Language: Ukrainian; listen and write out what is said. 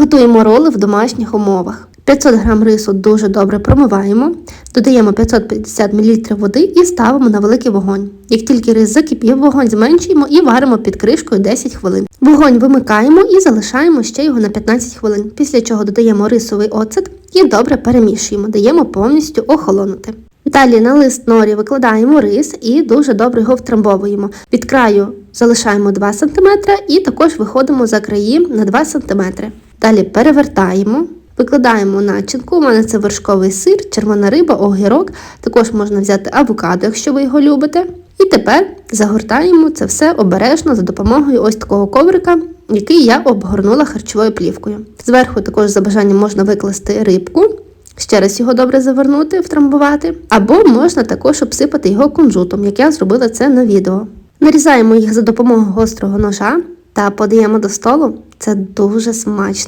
Готуємо роли в домашніх умовах. 500 г рису дуже добре промиваємо, додаємо 550 мл води і ставимо на великий вогонь. Як тільки рис закипів, вогонь зменшуємо і варимо під кришкою 10 хвилин. Вогонь вимикаємо і залишаємо ще його на 15 хвилин, після чого додаємо рисовий оцет і добре перемішуємо, даємо повністю охолонути. Далі на лист норі викладаємо рис і дуже добре його втрамбовуємо. Від краю залишаємо 2 см і також виходимо за краї на 2 см. Далі перевертаємо, викладаємо начинку. У мене це вершковий сир, червона риба, огірок. Також можна взяти авокадо, якщо ви його любите. І тепер загортаємо це все обережно за допомогою ось такого коврика, який я обгорнула харчовою плівкою. Зверху також за бажанням можна викласти рибку. Ще раз його добре завернути, втрамбувати, або можна також обсипати його кунжутом, як я зробила це на відео. Нарізаємо їх за допомогою гострого ножа та подаємо до столу. Це дуже смачно.